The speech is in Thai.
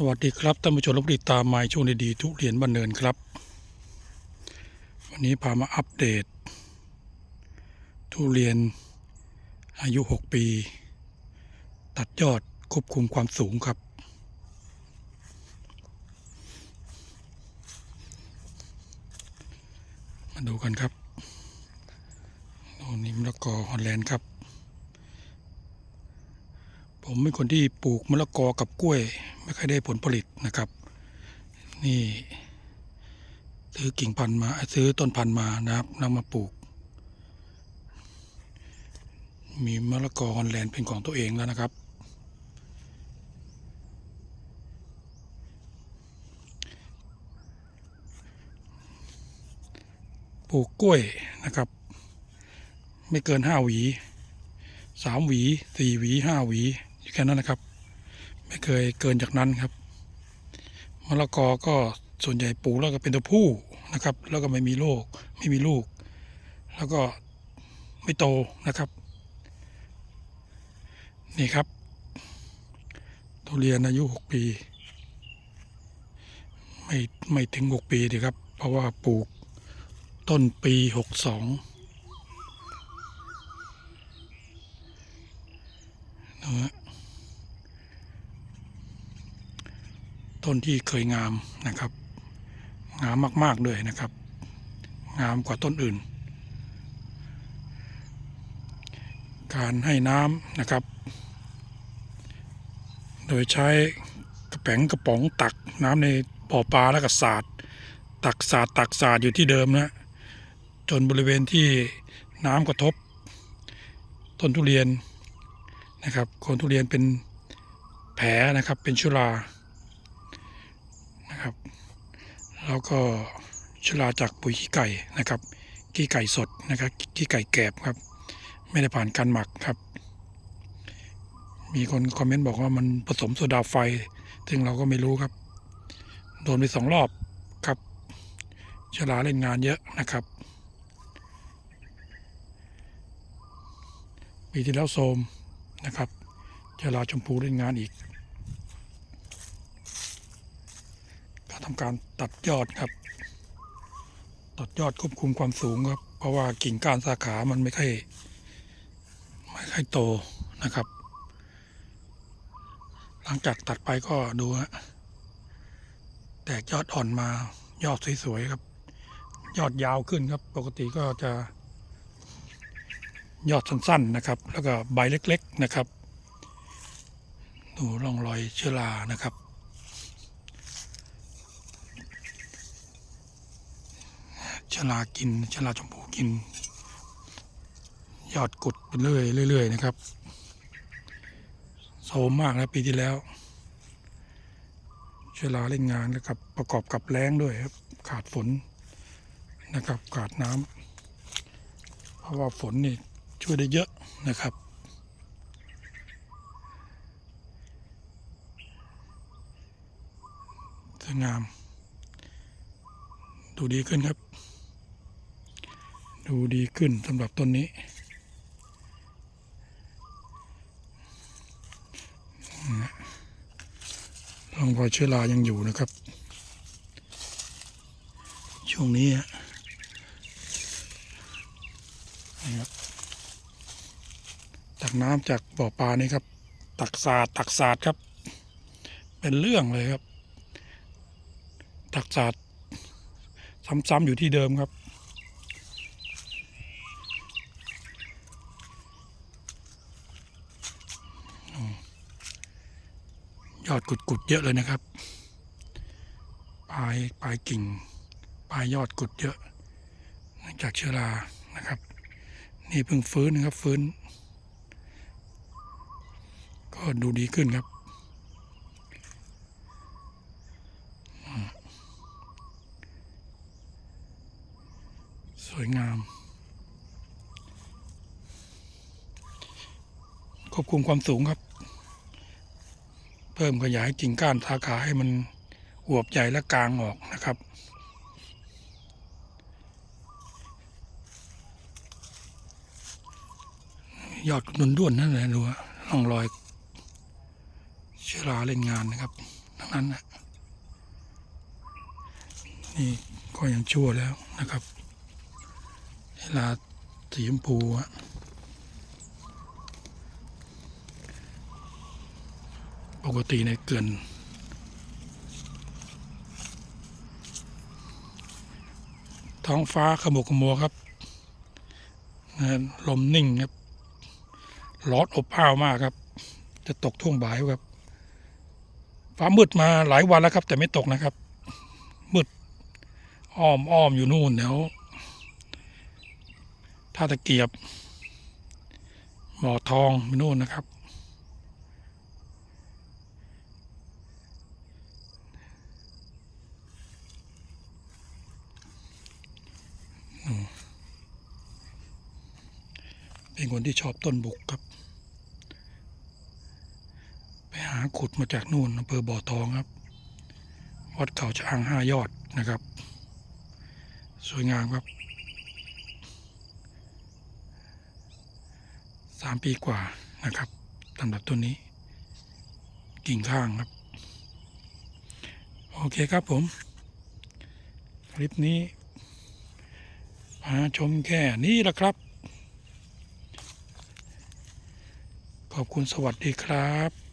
สวัสดีครับท่านผู้ชมรับติดตามไม้ช่วงดีๆทุเรียนบ้านเนินครับ วันนี้พามาอัปเดต ทุเรียนอายุ 6 ปี ตัดยอดควบคุมความสูงครับ มาดูกันครับโน่นนี่มะละกอฮอลแลนด์ครับ ผมเป็นคนที่ปลูกมะละกอกับกล้วย ไม่ค่อยได้ผลผลิตนะครับ นี่ซื้อกิ่งพันธุ์มาซื้อต้นพันธุ์มานะครับนำมาปลูก มีมะละกอฮอลแลนด์เป็นของตัวเองแล้วนะครับ ปลูกกล้วยนะครับ ไม่เกินห้าหวีสามหวีสี่หวีห้าหวี อยู่แค่นั้นนะครับ ไม่เคยเกินจากนั้นครับมะละกอก็ส่วนใหญ่ปลูกแล้วก็เป็นตัวผู้นะครับ แล้วก็ไม่มีโรคไม่มีลูก แล้วก็ไม่โตนะครับ นี่ครับทุเรียนอายุหกปี ไม่ไม่ถึงหกปีดีครับ เพราะว่าปลูกต้นปีหกสองนะฮะ ต้นที่เคยงามนะครับ งามมากๆเลยนะครับ งามกว่าต้นอื่น การให้น้ำนะครับ โดยใช้กระแป๋งกระป๋องตักน้ำในบ่อปลาแล้วก็สาดตักสาดตักสาดอยู่ที่เดิมนะจนบริเวณที่น้ำกระทบ ต้นทุเรียนนะครับโคนทุเรียนเป็นแผลนะครับเป็นชุรา นะครับ แล้วก็ชุราจากปุ๋ยขี้ไก่นะครับขี้ไก่สดนะครับขี้ไก่แกบครับ ไม่ได้ผ่านการหมักครับ มีคนคอมเมนต์บอกว่ามันผสมโซดาไฟซึ่งเราก็ไม่รู้ครับ โดนไปสองรอบครับชลาเล่นงานเยอะนะครับ ปีที่แล้วโซมนะครับเจลาชมพูเล่นงานอีก ทำการตัดยอดครับ ตัดยอดควบคุมความสูงครับ เพราะว่ากิ่งก้านสาขามันไม่ค่อยไม่ค่อยโตนะครับ หลังจากตัดไปก็ดูฮะแตกยอดอ่อนมายอดสวยๆครับ ยอดยาวขึ้นครับ ปกติก็จะยอดสั้นๆนะครับ แล้วก็ใบเล็กๆนะครับ ดูร่องรอยเชื้อรานะครับ ชื้อรากินชื้อราชมพูกิน ยอดกุดไปเรื่อยเรื่อยๆนะครับโซมมากนะปีที่แล้วชื้อราเล่นงานแล้วกับประกอบกับแรงด้วยครับ ขาดฝนนะครับ ขาดน้ำเพราะว่าฝนนี่ช่วยได้เยอะนะครับสวยงาม ดูดีขึ้นครับ ดูดีขึ้นสำหรับต้นนี้ร่องรอยเชื้อรายังอยู่นะครับ ช่วงนี้ฮะครับตักน้ำจากบ่อปลานี่ครับ ตักสาดตักสาดครับ เป็นเรื่องเลยครับ ตักสาดซ้ำๆอยู่ที่เดิมครับ อดกุดๆเยอะเลยนะครับ ปลายปลายกิ่ง ปลายยอดกุดเยอะเนื่องจากเชื้อรานะครับ นี่เพิ่งฟื้นนะครับฟื้น ก็ดูดีขึ้นครับสวยงาม ควบคุมความสูงครับ เพิ่มขยายกิ่งก้านสาขาให้มันอวบใหญ่และกลางออกนะครับ ยอดด้วนนั่นแหละดูร่องรอยเชื้อราเล่นงานนะครับ ทั้งนั้นนะนี่ก็ยังชั่วแล้วนะครับเวลาสีชมพูอะ ปกติในยเกินท้องฟ้าขมุกขมัวครับนะลมนิ่งครับ ร้อนอบอ้าวมากครับ จะตกช่วงบ่ายครับ ฟ้ามืดมาหลายวันแล้วครับ แต่ไม่ตกนะครับ มืดอ้อมอ้อมอยู่นู่นแถวท่าตะเกียบ หมอทองไปนู่นนะครับ เป็นคนที่ชอบต้นบุกครับ ไปหาขุดมาจากนู่นอำเภอบ่อทองครับ วัดเขาช้างห้ายอดนะครับ สวยงามครับสามปีกว่านะครับสำหรับต้นนี้ กิ่งข้างครับ โอเคครับผม คลิปนี้ มาชมแค่นี้ละครับ ขอบคุณสวัสดีครับ